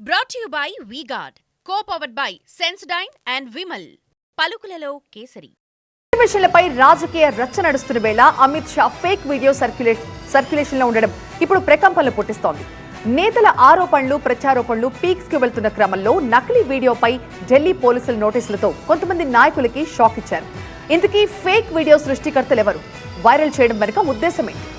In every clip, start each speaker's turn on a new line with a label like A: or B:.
A: Brought you by V-Guard co powered by Sensodyne and Vimal పలుకులలో కేసరి.
B: విషయాలపై రాజకీయ రచ్చ నడుస్తున్న వేళ Amit Shah fake video circulate సర్క్యులేషన్లో ఉండడం ఇప్పుడు ప్రకంపనలు పుట్టిస్తోంది. నేతల ఆరోపణలు ప్రచారోపణలు పీక్స్కి వెళ్తున్న క్రమంలో నకిలీ వీడియోపై ఢిల్లీ పోలీసుల నోటీసులతో కొంతమంది నాయకులకి షాక్ ఇచ్చారు. ఇంతకీ ఫేక్ వీడియో సృష్టికర్తలు ఎవరు వైరల్ చేయడం వెనుక ఉద్దేశమేంటి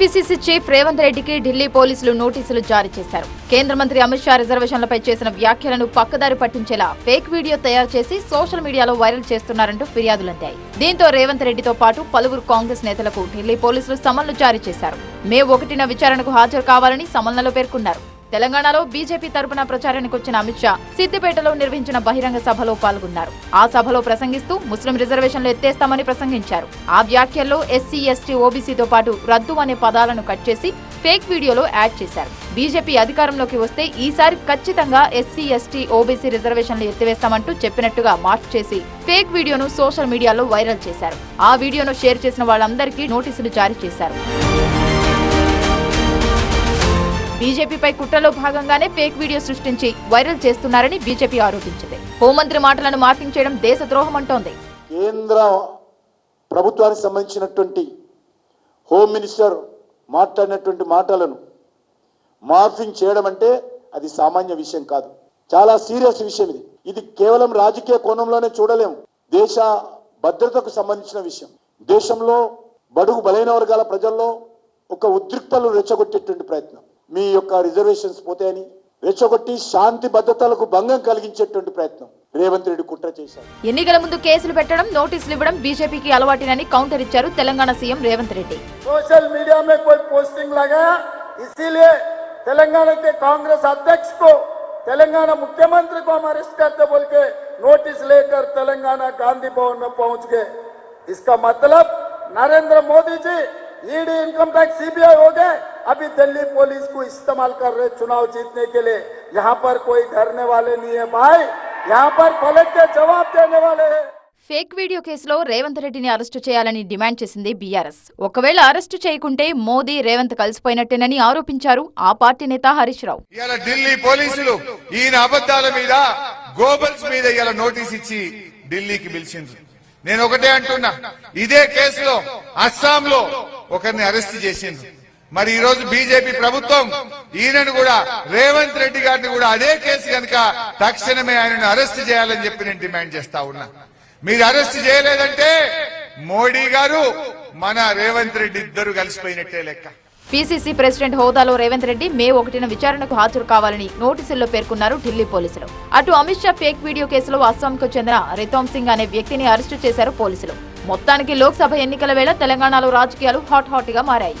C: టీపీసీసీ చీఫ్ రేవంత్ రెడ్డికి ఢిల్లీ పోలీసులు నోటీసులు జారీ చేశారు. కేంద్ర మంత్రి అమిత్ షా రిజర్వేషన్లపై చేసిన వ్యాఖ్యలను పక్కదారి పట్టించేలా ఫేక్ వీడియో తయారు చేసి సోషల్ మీడియాలో వైరల్ చేస్తున్నారంటూ ఫిర్యాదులందాయి దీంతో రేవంత్ రెడ్డితో పాటు పలువురు కాంగ్రెస్ నేతలకు ఢిల్లీ పోలీసులు సమన్లు జారీ చేశారు. మే ఒకటిన విచారణకు హాజరు కావాలని సమన్లలో పేర్కొన్నారు. తెలంగాణలో బీజేపీ తరపున ప్రచారానికి వచ్చిన అమిత్ షా సిద్దిపేటలో నిర్వహించిన బహిరంగ సభలో పాల్గొన్నారు. ఆ సభలో ప్రసంగిస్తూ ముస్లిం రిజర్వేషన్లు ఎత్తేస్తామని ప్రసంగించారు. ఆ వ్యాఖ్యల్లో ఎస్సీ ఎస్టీ ఓబీసీతో పాటు రద్దు అనే పదాలను కట్ చేసి ఫేక్ వీడియోలో యాడ్ చేశారు. బీజేపీ అధికారంలోకి వస్తే ఈసారి ఖచ్చితంగా ఎస్సీ ఎస్టీ ఓబీసీ రిజర్వేషన్లు ఎత్తివేస్తామంటూ చెప్పినట్టుగా మార్క్ చేసి ఫేక్ వీడియోను సోషల్ మీడియాలో వైరల్ చేశారు. ఆ వీడియోను షేర్ చేసిన వాళ్ళందరికీ నోటీసులు జారీ చేశారు. బీజేపీపై కుట్రలో భాగంగానే ఫేక్ వీడియో సృష్టించి వైరల్ చేస్తున్నారని బీజేపీ ఆరోపించింది. హోంమంత్రి మాటలను మార్కింగ్ చేయడం దేశద్రోహం అంటోంది.
D: కేంద్ర ప్రభుత్వానికి సంబంధించినటువంటి హోమ్ మినిస్టర్ మాట్లాడినటువంటి మాటలను మార్ఫింగ్ చేయడం అంటే అది సామాన్య విషయం కాదు. చాలా సీరియస్ విషయం ఇది. ఇది కేవలం రాజకీయ కోణంలోనే చూడలేము. దేశ భద్రతకు సంబంధించిన విషయం. దేశంలో బడుగు బలైన వర్గాల ప్రజల్లో ఒక ఉద్రిక్తలు రెచ్చగొట్టేటువంటి ప్రయత్నం. మీ యొక్క రిజర్వేషన్స్ పోతాయని రెచ్చగొట్టి శాంతి భద్రతలకు భంగం కలిగించేటువంటి ప్రయత్నం రేవంత్ రెడ్డి కుట్ర చేశారు
C: ఎన్నికల ముందు కేసులు పెట్టడం నోటీసులు ఇవ్వడం బీజేపీకి అలవాటినని కౌంటర్ ఇచ్చారు Telangana CM Revanth Reddy
E: social media में कोई पोस्टिंग लगाया इसीलिए तेलंगाना के कांग्रेस अध्यक्ष को तेलंगाना मुख्यमंत्री को हम अरेस्ट करते बोल के नोटिस लेकर तेलंगाना गांधी भवन में पहुंच गए इसका मतलब Narendra Modi ji ED income tax CBI हो गए अभी दिल्ली पुलिस को इस्तेमाल कर रहे चुनाव जीतने के लिए यहाँ पर कोई डरने वाले नहीं है भाई यहाँ पर पलट के जवाब देने वाले हैं
C: ఫేక్ వీడియో కేసులో రేవంత్ రెడ్డిని అరెస్టు చేయాలని డిమాండ్ చేసింది బీఆర్ఎస్ ఒకవేళ అరెస్టు చేయకుంటే మోదీ రేవంత్ కలిసిపోయినట్టేనని ఆరోపించారు ఆ పార్టీ నేత హరీష్ రావు
F: ఇవాళ ఢిల్లీ పోలీసులు ఈయన అబద్ధాల మీద గోబల్స్ మీద ఇలా నోటీస్ ఇచ్చి ఢిల్లీకి పిలిచిండ్రు నేను ఒకటే అంటున్నా ఇదే కేసులో అస్సాంలో ఒకరిని అరెస్ట్ చేసిండ్రు. మరి ఈ రోజు బీజేపీ ప్రభుత్వం ఈయనను కూడా రేవంత్ రెడ్డి గారిని కూడా అదే కేసు కనుక తక్షణమే ఆయనను అరెస్ట్ చేయాలని చెప్పి నేను డిమాండ్ చేస్తా ఉన్నా. మీరు అరెస్ట్ చేయలేదంటే మోడీ గారు మన రేవంత్ రెడ్డి ఇద్దరు కలిసిపోయినట్టే లెక్క.
C: పీసీసీ ప్రెసిడెంట్ హోదాలో రేవంత్ రెడ్డి మే ఒకటిన విచారణకు హాజరు కావాలని నోటీసుల్లో పేర్కొన్నారు ఢిల్లీ పోలీసులు. అటు అమిత్ షా ఫేక్ వీడియో కేసులో అస్సాంకు చెందిన రితోమ్ సింగ్ అనే వ్యక్తిని అరెస్టు చేశారు పోలీసులు. మొత్తానికి లోక్సభ ఎన్నికల వేళ తెలంగాణలో రాజకీయాలు హాట్ హాట్గా మారాయి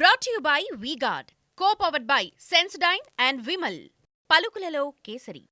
A: brought you by VGuard co powered by Sensodyne and Vimal పలుకులలో kesari.